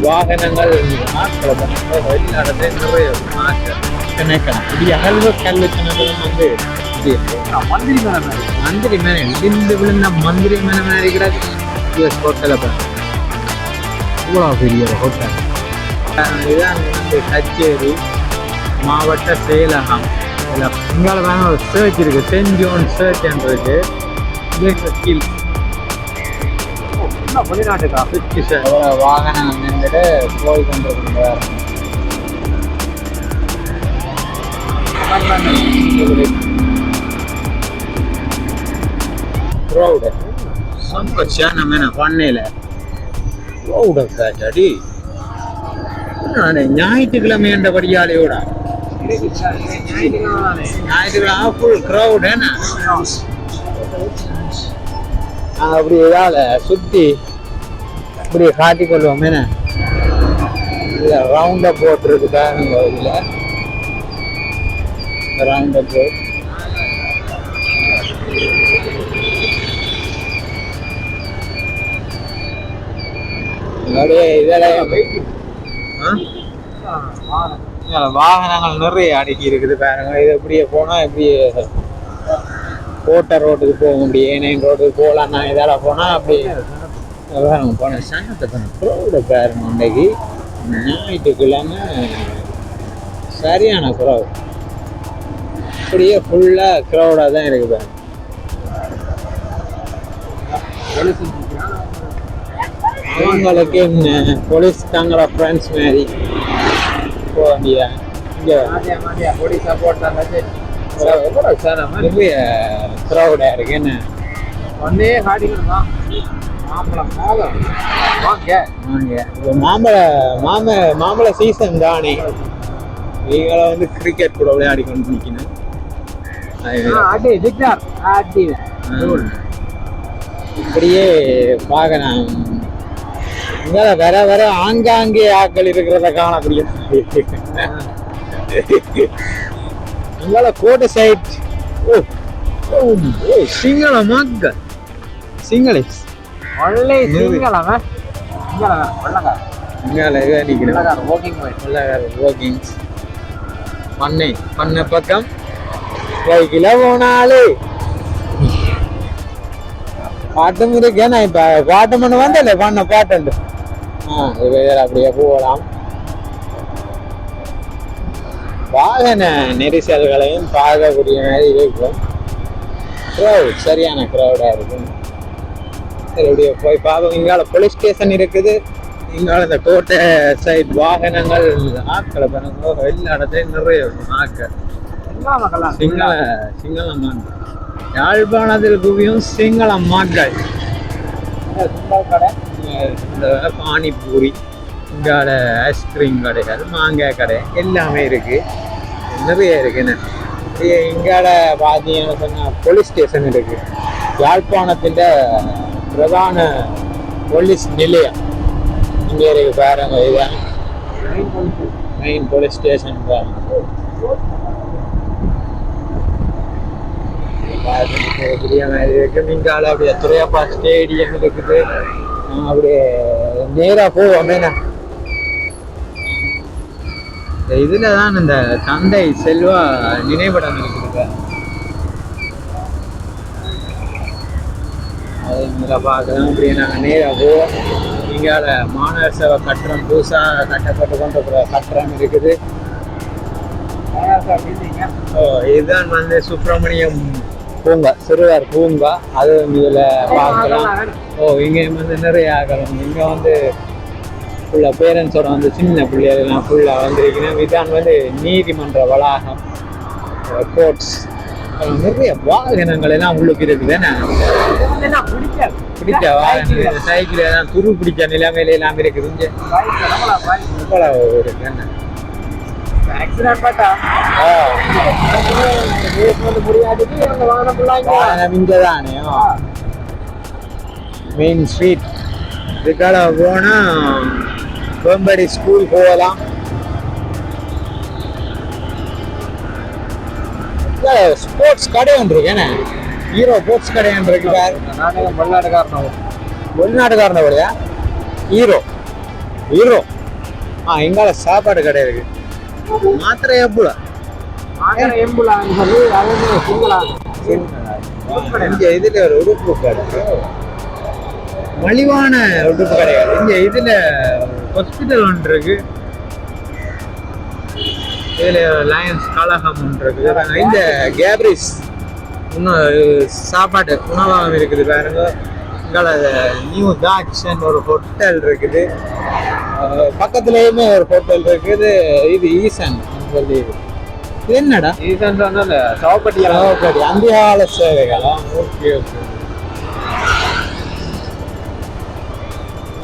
வாகனங்கள் ஆட்களை நிறைய கணக்கணும் இப்படி அகழ்வு கல்வி கணக்கெல்லாம் வந்து மந்திரி மந்திரி மேலே இடிந்து விழுந்த மந்திரி மேலே மாதிரி கிடக்கு யூஎஸ் ஹோட்டலை பாருங்க. இவ்வளோ பெரிய ஒரு ஹோட்டல் இதுதான் வந்து கச்சேரி மாவட்ட செயலகம். இதில் இங்கால வேணும் ஒரு சர்ச் இருக்கு. சென்ட் ஜோன் சர்ச்ன்றது கீழ் என்ன வெளிநாட்டுக்கா? சுற்றி சார் வாகனம் நின்றுட்டு போய் கொண்டிருக்கிறார் க்ரௌடு சம்பச்சான மேன பண்ணையில். க்ரௌடு காட்டாடி ஞாயிற்றுக்கிழமை என்றபடியாலையோட ஞாயிற்றுக்கிழமை ஃபுல் க்ரௌட் என்ன? அப்படி ஏதாவது சுற்றி இப்படி காட்டிக்கொள்வோம் என்ன? இல்லை ரவுண்டாக போட்டிருக்கு பாருங்க இதில். ரவுண்டாக போட் அப்படியே இதெல்லாம் வாகனங்கள் நிறைய அடுக்கி இருக்குது பாருங்க. இது இப்படியே போனால் இப்படியே கோட்டை ரோட்டுக்கு போக முடியும். ஏனையும் ரோட்டுக்கு போகலாம் நான் இதால போனால் அப்படி போனேன். சனத்தை பண்ண க்ரௌடு பாருங்க இன்றைக்கு ஞாயிற்றுக்கிழமை சரியான க்ரௌட் அப்படியே ஃபுல்லாக க்ரௌடாக தான் இருக்கு பாருங்க. அவங்களுக்கு என்ன? போலீஸ் தங்களோட ஃப்ரெண்ட்ஸ் மாதிரி. போக நிறைய க்ரௌடாக இருக்கு. என்ன? ஒன்னே காட்டிக்கணும் மாம்பழம் வாங்க. வாங்க. மாம்பழ மாம மாம்பழ சீசன் தானே. நீங்கள வந்து கிரிக்கெட் கூட விளையாடி கொண்டு நிற்கணும் அடி விக்டர் அடி. இப்படியே பார்க்கலாம். இங்கே வர வர ஆங்காங்கே ஆக்கள் இருக்கிறத காணக்கூடிய இங்கால கோட்டை சைட் ஓ ஓ ஓ சிங்கள சிங்களேஸ் ஒல்லே சிங்களவன் சிங்களவன் வெள்ளக்கார இங்கால இதாக நிற்கிறேன் வெள்ளக்கார வாக்கிங் போயிட்டு வாக்கிங்ஸ் பண்ணை பண்ண பக்கம். பைக்கில் போனாலே பாட்டும் இருக்கு. நான் இப்போ பாட்டு பண்ண வந்தல பண்ண பாட்டு ஆ இது அப்படியே போகலாம். வாகன நெரிசல்களையும் பார்க்கக்கூடிய மாதிரி இருக்கும். க்ரௌட் சரியான க்ரௌடாக இருக்கும். சரி அப்படியே போய் பார்ப்போம் இங்கால போலீஸ் ஸ்டேஷன் இருக்குது. இங்கால இந்த கோட்டை சைட் வாகனங்கள் ஆட்களை பாருங்க எல்லா இடத்துலையும் நிறைய மக்களும் சிங்கள சிங்கள மக்கள் யாழ்ப்பாணத்தில் குவியும் சிங்கள சுண்டல் கடை இந்த பானிபூரி இங்கால ஐஸ்கிரீம் கடைகள் மாங்காய் கடை எல்லாமே இருக்கு. நிறைய இருக்குன்னு இங்க இங்கால பார்த்தீங்கன்னு சொன்னால் போலீஸ் ஸ்டேஷன் இருக்கு. யாழ்ப்பாணத்தின் பிரதான போலீஸ் நிலையம். இங்கே இருக்கு பாருங்க இதுதான் மெயின் போலீஸ் ஸ்டேஷன் பாருங்க பெரிய மாதிரி இருக்கு. அப்படியே துறையப்பா ஸ்டேடியம் இருக்குது. அப்படியே நேரா போவோம் என்ன? இதுல தான் இந்த தந்தை செல்வா நினைவிடம் இருக்குது. பாரு. அது இதில் பார்க்கலாம் நாங்கள் நேராக போவோம் இங்கால மாநகர சேவை கட்டணம் புதுசாக கட்டப்பட்டு கொண்டிருக்கிற கட்டணம் இருக்குது. ஓ இதுதான் வந்து சுப்பிரமணியம் பூங்கா சிறுவர் பூங்கா. அது இதில் பார்க்கலாம் ஓ இங்கே வந்து நிறைய ஆகலாம். இங்கே வந்து ஃபுல்லாக பேரண்ட்ஸோட வந்து சின்ன பிள்ளைகள்லாம் ஃபுல்லாக வந்திருக்கிறேன். இதான் வந்து நீதிமன்ற வளாகம். கோர்ட்ஸ் நிறைய வாகனங்கள் எல்லாம் உள்ளுக்கு இருக்குது பிடிச்ச வாகனம் சைக்கிள் தான் துரு பிடிச்ச நிலைமையில எல்லாம் இருக்குது இங்க. இவ்வளவு இருக்கு என்ன இங்கதானே? மெயின் ஸ்ட்ரீட் இதுக்கால போனா வேம்படி ஸ்கூல் போகலாம். ஸ்போர்ட்ஸ் கடை ஒன்று இருக்கு. என்ன? ஹீரோ ஸ்போர்ட்ஸ் கடை ஒன்று இருக்கு பாரு. நானே வெளிநாட்டுக்காரன் வெளிநாட்டுக்காரன வழியா ஹீரோ ஹீரோ ஆ எங்கால சாப்பாடு கடை இருக்கு. மாத்திரை எப்போ ஆங்கில எம்புலான்னு சொல்லி அவங்க சிங்களா. இங்க இதுல ஒரு உடுப்பு கடை மலிவான உடுப்பு கிடையாது இங்க இதுல ஹாஸ்பிட்டல் ஒன்று இருக்கு. இதுல லயன்ஸ் கலகம் ஒன்று இருக்கு இந்த கேப்ரிஸ் இன்னும் சாப்பாடு உணவகம் இருக்குது பாருங்க. இங்கால நியூ தாட்சன் ஒரு ஹோட்டல் இருக்குது. பக்கத்துலயுமே ஒரு ஹோட்டல் இருக்குது. இது ஈசன் சொல்லி. இது என்னடா? ஈசன் அந்த சவப்பட்டி சரி அந்திகால சேவைகளா. ஓகே ஓகே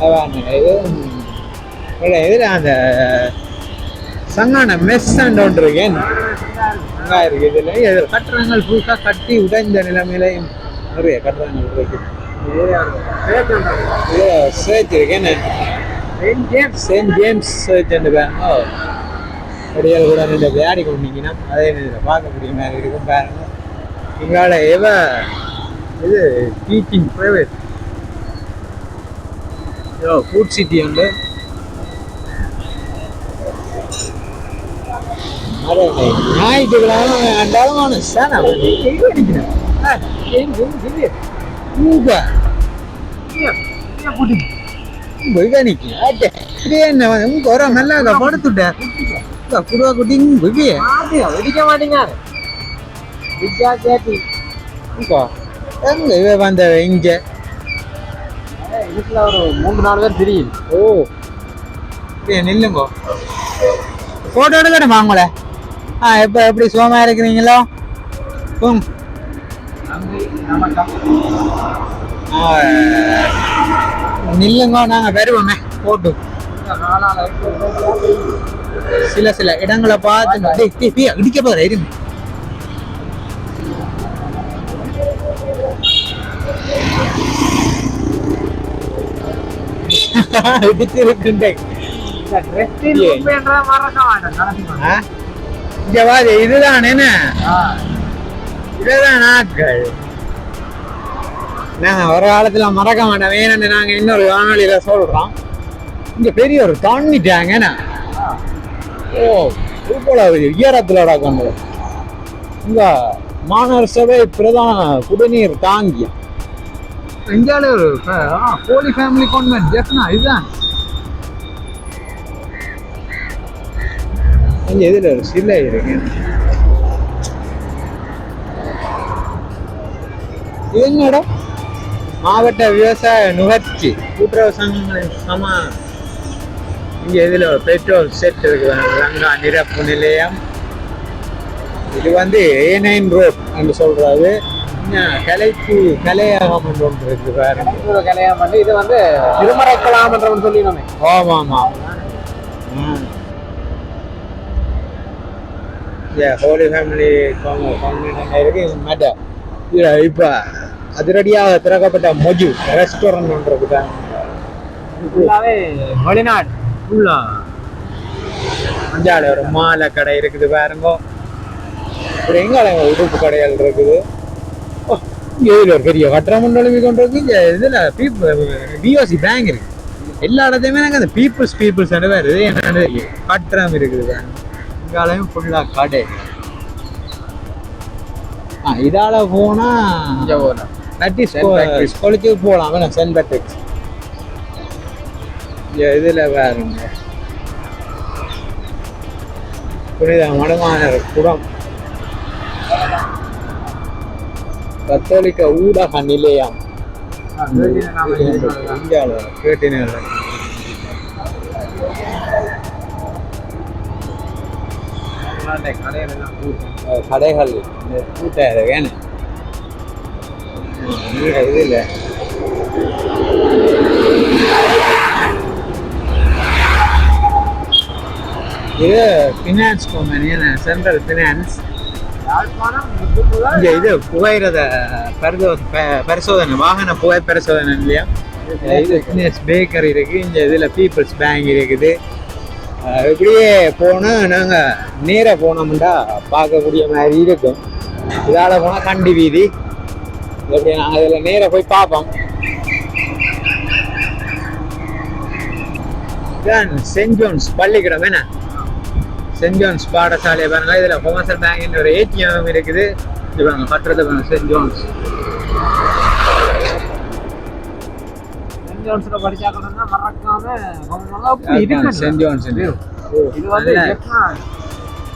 அதான் இது. இதில் அந்த சங்கான மெஸ் அண்ட் இருக்கேன் அங்கே இருக்கு. இதில் இதில் கட்டுறங்கள் புதுசாக கட்டி உடைந்த நிலைமையிலையும் நிறைய கட்டுறங்கள் இருக்கு. இதில் சேர்ச் இருக்கேன் செயின்ட் ஜேம்ஸ் சர்ச் பாருங்க படியால் கூட இந்த விளையாடி கொண்டீங்கன்னா அதே இதில் பார்க்கக்கூடிய மாதிரி இருக்கும் பாருங்க. இங்கால எவ இது டீச்சிங் ப்ரைவேட் ஃபுட் சிட்டி உண்டு. ஞாயிற்றுக்கிழமை அண்டாலும் சார் விகனிக்கு என்ன உங்க நல்லா படுத்துட்டேன் குடுவா குட்டி விகிய வெடிக்க மாட்டீங்க விஜயா கேட்டி எங்க இவ வந்த இங்க இதுல ஒரு மூணு நாலு பேர் தெரியும் ஓ நில்லுங்க போட்டோ எடுக்கணும் வாங்கல ஆ எப்போ எப்படி சுகமா இருக்கிறீங்களோ? ம். ஆ, நில்லுங்க நாங்க வருவோமே போட்டு. சில சில இடங்களை பார்த்து இடிக்க போற இருங்க. இடிச்சு பாரு இதுதான் என்ன? இதுதான் நாட்கள் நாங்க ஒரு காலத்துல மறக்க மாட்டோம். வேணும்னு நாங்க இன்னொரு வானொலியில சொல்றோம். இங்க பெரிய ஒரு தண்ணி டேங்க் என்ன ஓ இவ்வளவு உயரத்துல கொண்டு இங்க மாநகர சபை பிரதான குடிநீர் தாங்கியம். இந்தியாவில் ஒரு ஹோலி ஃபேமிலி கான்வென்ட் ஜெஃப்னா இதுதான். இங்க இதுல ஒரு சிலை இருக்கு. இது என்னடா? மாவட்ட விவசாய நுகர்ச்சி. கூட்டுறவு சங்கங்களின் சம இங்க இதுல ஒரு பெட்ரோல் செட் இருக்கு ரங்கா நிரப்பு நிலையம். இது வந்து ஏ நைன் ரோட் என்று இன்னும் கலைப்பு கலையகம் என்று ஒன்று இருக்கு பாருங்க. கல்யாணம் பண்ணி இது வந்து திருமறை கலாமன்றவன் சொல்லி நம்ம ஆமா ஆமா ஹோலி ஃபேமிலி இருக்கு மேட்ட இப்போ அதிரடியாக திறக்கப்பட்ட மொஜு ரெஸ்டாரண்ட் ஒன்று இருக்குதா ஃபுல்லாவே வெளிநாடு ஒரு மாலை கடை இருக்குது பாருங்க. அப்புறம் எங்கால உடுப்பு கடைகள் இருக்குது. இதுல ஒரு பெரிய கட்டடம் எழுதி கொண்டு இருக்கு. இதுல பீப்புள் பிஓசி பேங்க் இருக்கு. எல்லா இடத்தையுமே எனக்கு அந்த பீப்புள்ஸ் பீப்புள்ஸ் வருது என்னன்னு கட்டடம் இருக்குது இங்காலையும் ஃபுல்லா கடை. ஆ இதால போனா இங்க போகலாம். நட்டிஸ். ஸ்கூலுக்கு போகலாம் வேணாம் சென்ட் பேட்ரிக்ஸ் இதில் வேறுங்க புனித மடுமானர் குடம். கத்தோலிக்க ஊடக நிலையம். இந்தியாவில் கேட்டினேன் கடைகள் இந்த கூட்டம் இது வேணும் இது இல்லை. இது finance company central finance Yalpanam இது புகையிரத பரிசோ பரிசோதனை வாகன புகை பரிசோதனை இல்லையா? இது ஃபினான்ஸ் பேக்கரி இருக்கு. இந்த இதுல பீப்புள்ஸ் பேங்க் இருக்குது. இப்படியே போனால் நாங்கள் நேராக போனோம்டா பார்க்கக்கூடிய மாதிரி இருக்கும். இதால் போனால் கண்டி வீதி. எப்படி நாங்கள் இதில் நேராக போய் பார்ப்போம். தான் சென்ட் ஜோன்ஸ் பள்ளிக்கூடம் என்ன? சென்ட் ஜோன்ஸ் பாடசாலை பாருங்க இதில் கொமர்ஷியல் பேங்க்னு ஒரு ஏடிஎம் இருக்குது. இது பாருங்க பட்டுறது பாருங்க சென்ட் ஜோன்ஸ். ஜோன்ஸ்ல படிச்சாக்கணும்னா மறக்காம கவனிப்பாங்க. அப்படி இருக்கு சென்ட் ஜோன்ஸ் இது வந்து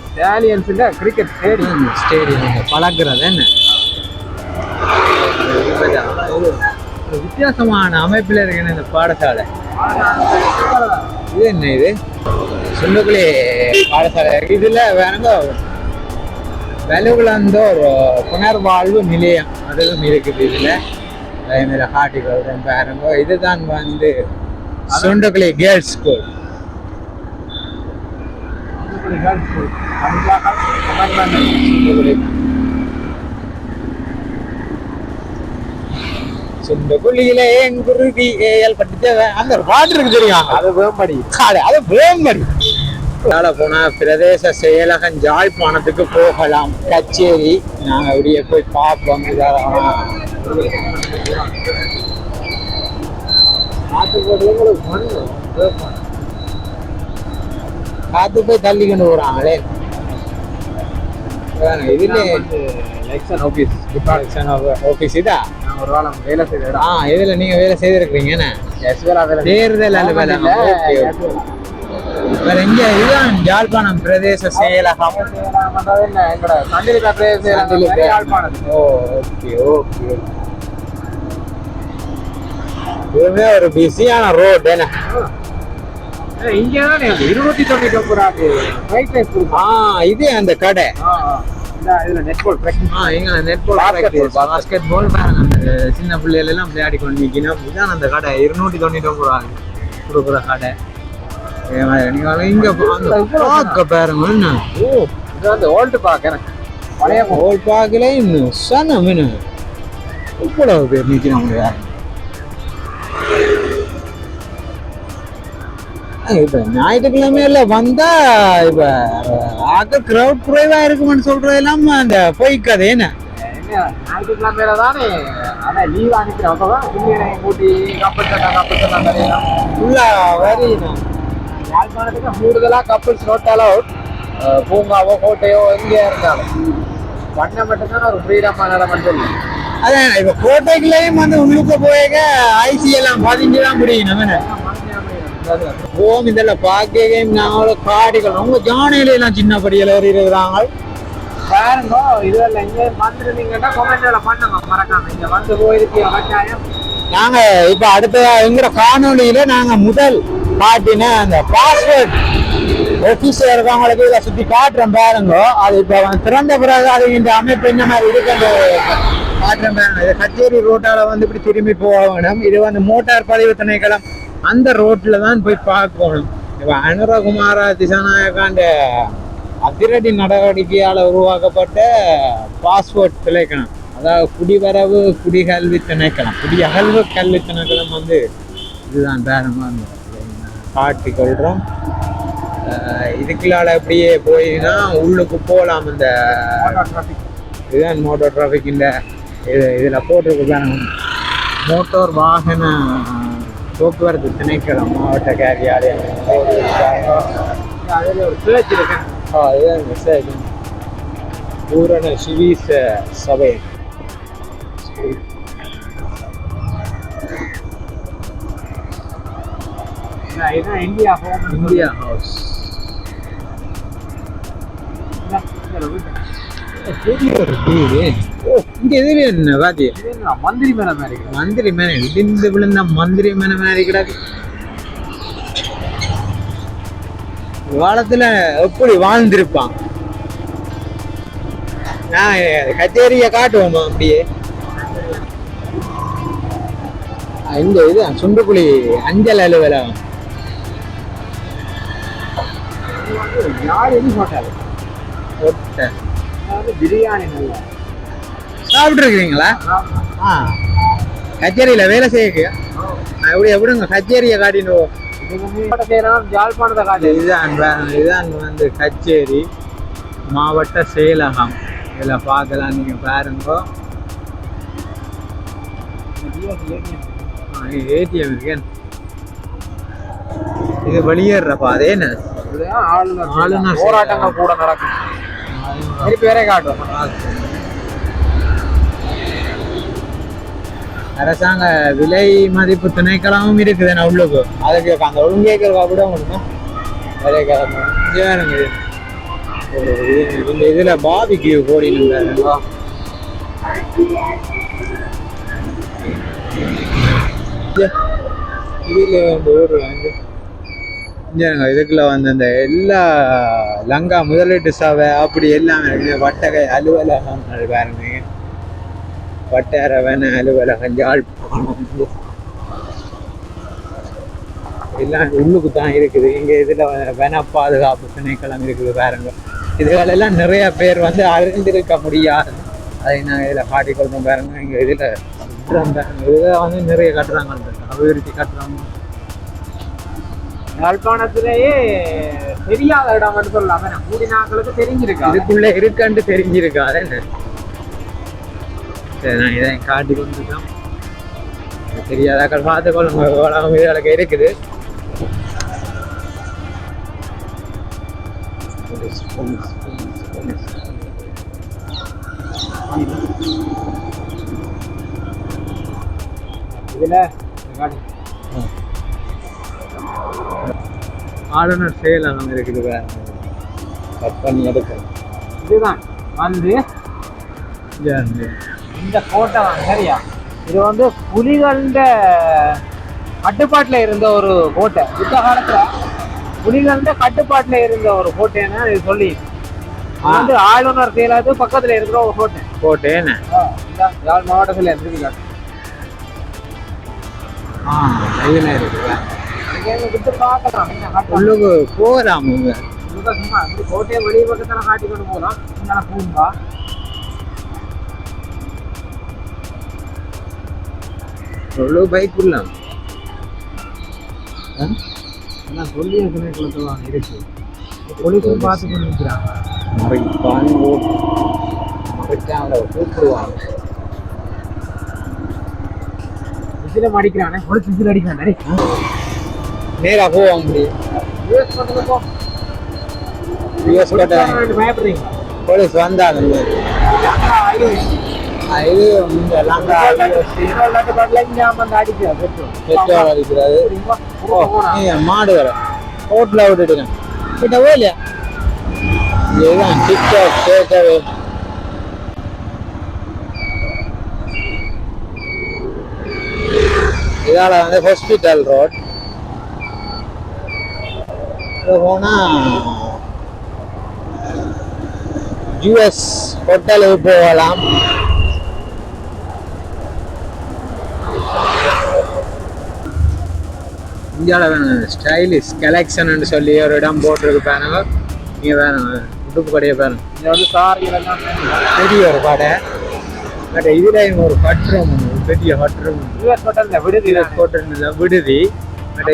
இட்டாலியன்ஸ்ல கிரிக்கெட் ஸ்டேடியம் ஸ்டேடியம் பழக்கிறது என்ன? வித்தியாசமான அமைப்பில் இந்த பாடசாலை. இது என்ன இது? சுண்டுக்குழி பாடசாலை. இருக்கு இதுல வேணுங்க வெலுகுலந்த ஒரு புனர்வாழ்வு நிலையம் அதுவும் இருக்குது இதுல. அதே மாதிரி ஹார்டிகல்ச்சர் பாருங்க இதுதான் வந்து சுண்டுக்குழி கேர்ள்ஸ் ஸ்கூல் சுண்டுக்குழி சுண்டுக்குழியிலே என் குருவி ஏஎல் படிச்ச அந்த பாட்டு இருக்கு தெரியும்? அது வேம்படி. காடு அது வேம்படி. மேலே போனால் பிரதேச செயலகம் ஜாழ்ப்பாணத்துக்கு போகலாம். கச்சேரி. நாங்கள் அப்படியே போய் பார்ப்போம். காத்து போய் தள்ளிக்கிட்டு போகிறாங்களே இதுல எலெக்ஷன் ஆபீஸ் ஆஃபீஸ் இதா? ஒரு வேளை வேலை செய்த ஆ இதுல நீங்க வேலை செய்திருக்கிறீங்கண்ணே எஸ்வேலா வேலை தேர்தல் அலுவலகம். இல்ல, ஓகே, ஓகே. வேற எங்க இதுதான் ஜாழ்ப்பாணம் பிரதேச செயலகம். இதுவுமே ஒரு பிஸியான ரோட் என்ன? இங்கதானே இருநூத்தி தொண்ணூத்தி ஒன்பது ஆ. இது அந்த கடை. சின்ன பிள்ளைகள் எல்லாம் விளையாடி கொண்டு நிக்கணும் இதுதான் அந்த கடை. இருநூத்தி தொண்ணூத்தி ஒன்பது ரூபா கொடுக்குற கடை. இங்க பார்க்க பாருங்க ஓ, இது வந்து old park எனக்கு. பழைய park. ஓல் பார்க்கல இன்னும் சனம் என்ன இவ்வளவு பேர் இப்ப ஞாயிற்றுக்கிழமையில வந்தா இப்ப ஆக்க கிரௌட் குறைவா இருக்குமென்னு சொல்றதெல்லாம் அந்த பொய் கதை என்ன ஞாயிற்றுக்கிழமையில தானே leave அனுப்பினேன். அப்பதான் பிள்ளைகளை கூட்டி கப்பல் சட்டை, கப்பல் சட்டை கதையெல்லாம். ஃபுல்லா வரி யாழ்ப்பாணத்துக்கு கூடுதலா கப்பல்ஸ் நோட் அலவுட் பூங்காவோ கோட்டையோ எங்கேயா இருந்தாலும் பண்ண மட்டும்தான் ஒரு ஃப்ரீடமான இடம் சொல்லி. அதான் இப்ப கோட்டைக்குள்ளேயும் வந்து உள்ளுக்க போயக ஐசி எல்லாம் பதிஞ்சு தான் முடியும் ஓம் இதெல்லாம் பார்க்க நாங்களும் காடிகள். ரொம்ப ஜானையில எல்லாம் சின்ன படியில இருக்கிறாங்க பாருங்க இதுல எங்க வந்திருந்தீங்கன்னா கொமெண்ட்ல பண்ணுங்க மறக்காம. இங்க வந்து போயிருக்கீங்க கட்டாயம் நாங்க இப்ப அடுத்த எங்கிற காணொலியில நாங்க முதல் காட்டின அந்த பாஸ்வேர்ட் ஆபீஸ்ல இருக்கவங்களுக்கு இதை சுத்தி காட்டுறோம் பாருங்க. அது இப்ப திறந்த பிறகு அது இந்த அமைப்பு என்ன மாதிரி இருக்குன்னு காட்டுறோம் பாருங்க. இது கச்சேரி ரோட்டால வந்து இப்படி திரும்பி போகணும் இது வந்து மோட்டார் பதிவு திணைக்களம். அந்த ரோட்ல தான் போய் பார்க்கணும் இப்ப அனுரகுமார திசாநாயகாண்ட அதிரடி நடவடிக்கையால் உருவாக்கப்பட்ட பாஸ்போர்ட் திளைக்கணும் அதாவது குடிவரவு குடிகல்வி திணைக்களம் குடி அகழ்வு கல்வி திணைக்களம் வந்து இதுதான் பேரமாக காட்டி கொள்கிறோம் இதுக்குள்ளால அப்படியே போயினா உள்ளுக்கு போகலாம் இந்த இதுதான் மோட்டோர் டிராஃபிக் இந்த இது இதில் போட்டிருக்கு மோட்டோர் மோட்டார் வாகன போக்குவரத்து திணைக்களம் மாவட்ட கேரியாலயம் அதில் ஒரு சேர்ச் இருக்கு ஆ இதுதான் மெசேஜ் பூரண சிவீச சபை. இதுதான் இந்தியா ஹோம் இந்தியா ஹவுஸ் மந்திரி மேல மாதிரி. மந்திரி மேன இடிந்து விழுந்த மந்திரி மேன மாதிரி கிடக்கு காலத்துல எப்படி வாழ்ந்திருப்பான்? நான் கச்சேரிய காட்டுவோமா அப்படியே? இந்த இது சுண்டுக்குழி அஞ்சல் அலுவலகம். யார் ஒட்டை. பிரியாணி நல்லா. சாப்பிட்டுருக்கீங்களா ஆ. கச்சேரியில் வேலை செய்யுங்க எப்படி எப்படிங்க கச்சேரியை செய்யலாம் ஜாழ்ப்பாணத்தை காட்டு இதுதான் இதுதான் வந்து கச்சேரி மாவட்ட செயலகம். இதில் பார்க்கலாம் நீங்கள் பாருங்க. ஏடிஎம் இருக்கு. இது வெளியேற பாதை ஆளுநர் ஆளுநர் போராட்டங்கள் கூட நடக்கும். திருப்பி வேற காட்டும் அரசாங்க விலை மதிப்பு திணைக்களமும் இருக்குது நான் உள்ளுக்கு? அதுக்கு அந்த ஒழுங்கேக்கிறவா கூட ஒன்று விலை இது- இந்த இதில் பாபிக்கு போடினுங்க இதில் வந்து ஊர் வந்து இங்க இதுக்குள்ள வந்து அந்த எல்லா லங்கா முதலீட்டு சபை அப்படி எல்லாமே இருக்குது வட்டகை அலுவலகம் பாருங்க. வட்டார வன அலுவலகம் யாழ்ப்பாணம் எல்லாம் உள்ளுக்கு தான் இருக்குது. இங்கே இதில் வன பாதுகாப்பு திணைக்களம் இருக்குது பாருங்க. இதுகளெல்லாம் நிறைய பேர் வந்து அறிந்திருக்க முடியாது. அதை நாங்கள் இதில் காட்டிக்கொள்றோம் பாருங்க. இங்கே இதில் இதில் வந்து நிறைய கட்டுறாங்க. அபிவிருத்தி கட்டுறாங்க. யாழ்ப்பாணத்திலேயே தெரியாத இடம்னு சொல்லலாம். ஆனா, கூடி நாட்களுக்கு தெரிஞ்சிருக்கா இதுக்குள்ள இருக்கான்னு தெரிஞ்சிருக்காது என்ன? சரி நான் இதை காட்டி கொண்டுதான் தெரியாதாக்கள் பார்த்து உலகம் இதுகளுக்கு இருக்குது. இதுல காட்டு. ஆளுநர் செயலகம் இருக்குது வேற. கட் பண்ணி எடுக்கணும் இதுதான். வந்து இந்த கோட்டை தான் சரியா? இது வந்து புலிகள கட்டுப்பாட்டுல இருந்த ஒரு கோட்டை யுத்த காலத்துல புலிகள கட்டுப்பாட்டுல இருந்த ஒரு கோட்டைன்னு இது சொல்லி. வந்து ஆளுநர் செயலாது பக்கத்துல இருக்கிற ஒரு கோட்டை போட்டேன்னு இந்த யாழ் மாவட்டத்துல இருக்கு ஆ இருக்குது உள்ளுக்கு போகலாம் கோட்டையை வெளிய பக்கத்துல காட்டி கொண்டு போகலாம் இங்கே பூங்கா உள்ளுக்கு பைக் விடலாம் எல்லாம் சொல்லி இருக்கிற இருக்கு போலீஸும் பார்த்து கொண்டு நிற்கிறாங்க மறைப்பான் மறைச்சாங்கள கூப்பிடுவாங்க. விசில அடிக்கிறானே போலீஸ் விசில் அடிக்கிறானே நேராக போவாங்க முடியும் யூஎஸ் கோட்டை போலீஸ் வந்தாங்க இது பெட்ரோல். நீங்க மாடு வர கிட்டவே இல்லையா? இதுதான் டிக்டாக் கேட்கவே இதால வந்து ஹாஸ்பிட்டல் ரோட் இது போனா யூஎஸ் ஹோட்டலுக்கு போகலாம். இந்தியாவில் ஸ்டைலிஷ் கலெக்ஷன் சொல்லி ஒரு இடம் போட்டிருக்கு பாருங்க. நீங்கள் வேணும். உடுப்பு கடையை பாருங்க. இது வந்து சார் இதெல்லாம் பெரிய ஒரு கடை. பட் இதில் ஒரு கட்ரூம் ஒன்று பெரிய யூஎஸ் ஹோட்டல்ல விடுதி ஹோட்டல் விடுதி. பட்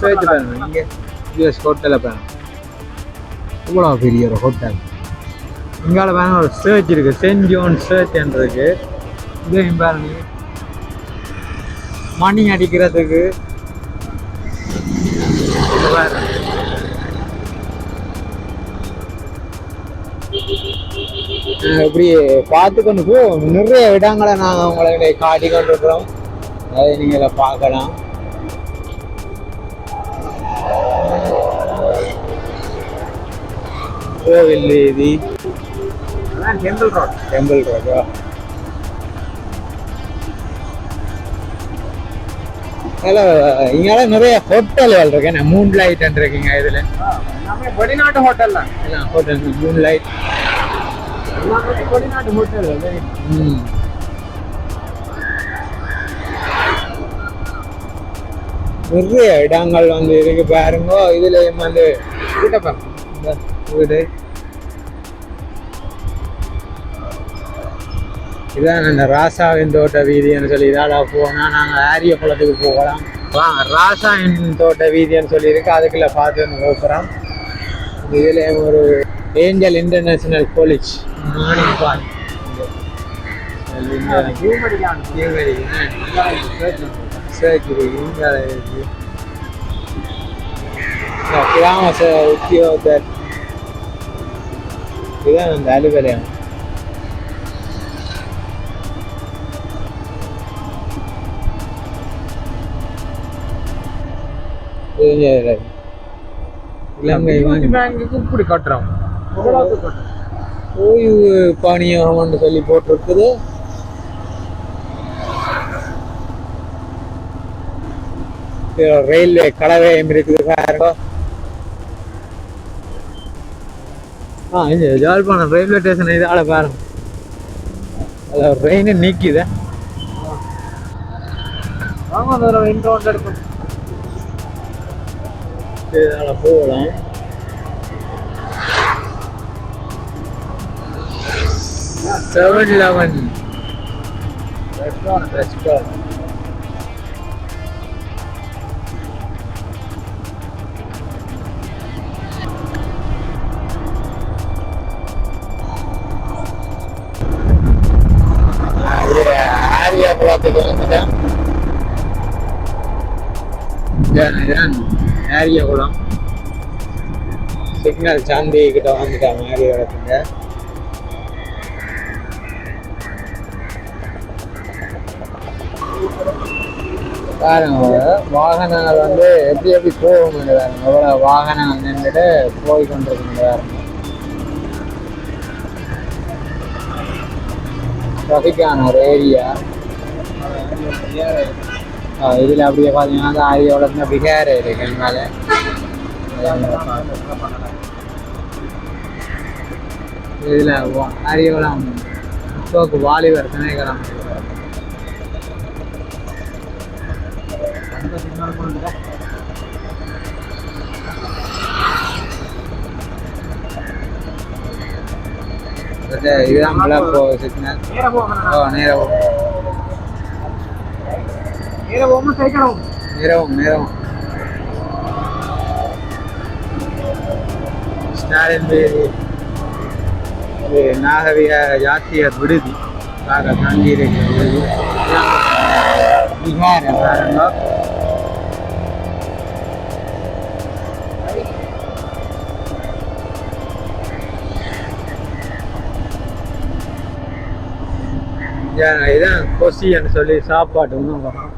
ஸ்டேஜ் பாருங்க. இங்கே யூஎஸ் ஹோட்டலில் பாருங்க இவ்வளோ பெரிய ஒரு ஹோட்டல் இங்கால பாருங்க ஒரு சர்ச் இருக்குது சென்ட் ஜோன் சர்ச் என்றதுக்கு இதையும் பாருங்க. மணி அடிக்கிறதுக்கு. இப்படி பார்த்து கொண்டு போ. நிறைய இடங்களை நாங்கள் உங்களை காட்டி கொண்டு இருக்கிறோம் அதை நீங்கள் பார்க்கலாம். கோவில் வீதி டெம்பிள் ரோட் டெம்பிள் ரோடா இதில் இங்கே நிறைய ஹோட்டல்கள் இருக்கு. என்ன மூன் லைட் இருக்கீங்க இதில் வெளிநாட்டு ஹோட்டல் தான். எல்லாம் ஹோட்டல் மூன் லைட் வெளிநாட்டு ஹோட்டல் ம். நிறைய இடங்கள் வந்து இருக்கு பாருங்க. இதுலயும் வந்து கிட்ட பாரு. இந்த வீடு. இதான் அந்த ராசாவின் தோட்ட வீதின்னு சொல்லி இதால போனா நாங்க ஆரிய குளத்துக்கு போகலாம். வாங்க ராசாவின் தோட்ட வீதின்னு சொல்லி இருக்கு. அதுக்குள்ள பார்த்து போகிறோம் இதுல ஒரு ஏஞ்சல் இன்டர்நேஷனல் காலேஜ் மார்னிங் பால். கிராம உத்தியோகத்தர் இதுதான் அந்த அலுவலகம் இது இலங்கை யூனியன் பேங்குக்கு இப்படி கட்டுறோம்? ஓய்வு பணியகம்னு சொல்லி போட்டிருக்குது ரயில்வே கலவையும் இருக்குது பாருங்க ஆ இது ஜாழ்ப்பாணம் ரயில்வே ஸ்டேஷன் இதால பாருங்க. அதில் ட்ரெயின் நிற்கிது வாங்க ஒரு தடவை intro ஒன்று போகலாம். செவன் லெவன் ரெஸ்டாரண்ட் ரெஸ்டாரண்ட் பார்த்து குளத்துக்கு வந்துட்டேன் ஆரிய குளம் சிக்னல் சாந்தி கிட்ட வந்துட்டேன் ஆரிய குளத்துங்க பாருங்க வாகனங்கள் வந்து எப்படி எப்படி போகும் பாருங்க எவ்வளோ வாகனங்கள் நின்றுட்டு போய் கொண்டிருக்கு பாருங்க ட்ராஃபிக்கான ஒரு ஏரியா இதில் அப்படியே பார்த்தீங்கன்னா ஆரியோட இருந்து அப்படி ஹேர் இருக்கு மேலே. இதில் ஆரியோலாம் முற்போக்கு வாலிபர். இது- இதுதான் பிளப்போ சிக்னல் நேரா போகணும். ஓ நேரம் நேரா போகாம சைக்கிள் ஆகும். நேரம் நேரம் ஸ்டாலின் இது நாகரிக ஜாத்தியர் விடுதி. நாக தங்கியிருக்கிற விடுதி விகார பாருங்க இதான் கொசி என்று சொல்லி சாப்பாடு ஒன்றும் வரும்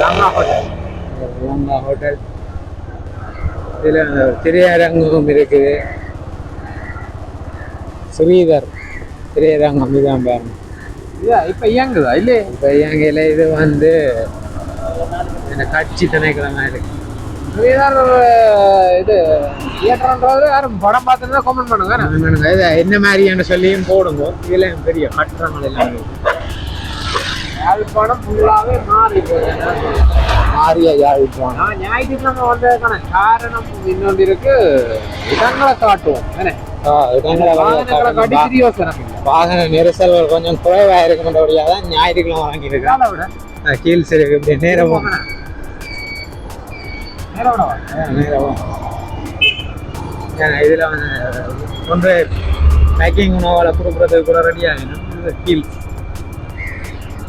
லாங்கா ஹோட்டல். இதில் அந்த திரையரங்கம் இருக்குது. ஸ்ரீதர் திரையரங்கம் இதுதான் பாருங்க. இல்ல, இப்ப இயங்குதா? இல்லையே இப்போ எங்கையில் இது வந்து இந்த கட்சி திணைக்கிழமை இருக்கு. ஸ்ரீதர் இது தியேட்டர்ன்றது யாரும் படம் பார்த்துருந்தா கமெண்ட் பண்ணுங்க இது என்ன மாதிரியான சொல்லியும் போடுங்க. இதில் பெரிய கட்டுறங்கள் எல்லாம். யாழ்ப்பாணம் ஃபுல்லாவே மாறி மாறிய யாழ்ப்பாணம். ஞாயிற்றுக்கிழமை வந்ததுக்கான காரணம் இன்னொன்று இருக்கு இடங்களை காட்டுவோம். வாகன நெரிசல்கள் கொஞ்சம் குறைவாக இருக்குமென்றபடியாக தான் ஞாயிற்றுக்கிழமை வாங்கியிருக்கேன் கீழ் சரி இப்படி நேரம் போகணும். நேரா விட வா. நேரம் இதில் வந்து ஒன்று பேக்கிங் உணவால் கொடுக்குறதுக்கு கூட ரெடி ஆகணும். இது கீழ்.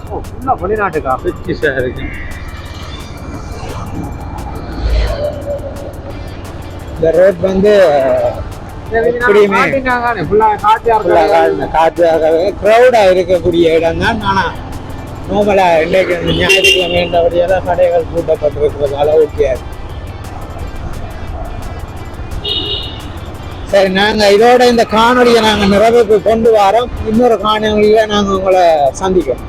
ஓ, வெளிநாட்டுக்கா பிரிட்டிஷாக இருக்கு. இந்த ரோட் வந்து எப்படியுமே க்ரௌடாக இருக்கக்கூடிய இடம் தான். ஆனால் நார்மலாக இன்றைக்கு இந்த ஞாயிற்றுக்கிழமைன்றபடியால் கடைகள் பூட்டப்பட்டிருக்கிறதால ஓகே சரி நாங்கள் இதோட இந்த காணொலியை நாங்கள் நிறைவுக்கு கொண்டு வரோம். இன்னொரு காணொலியில் நாங்கள் உங்களை சந்திக்கிறோம்.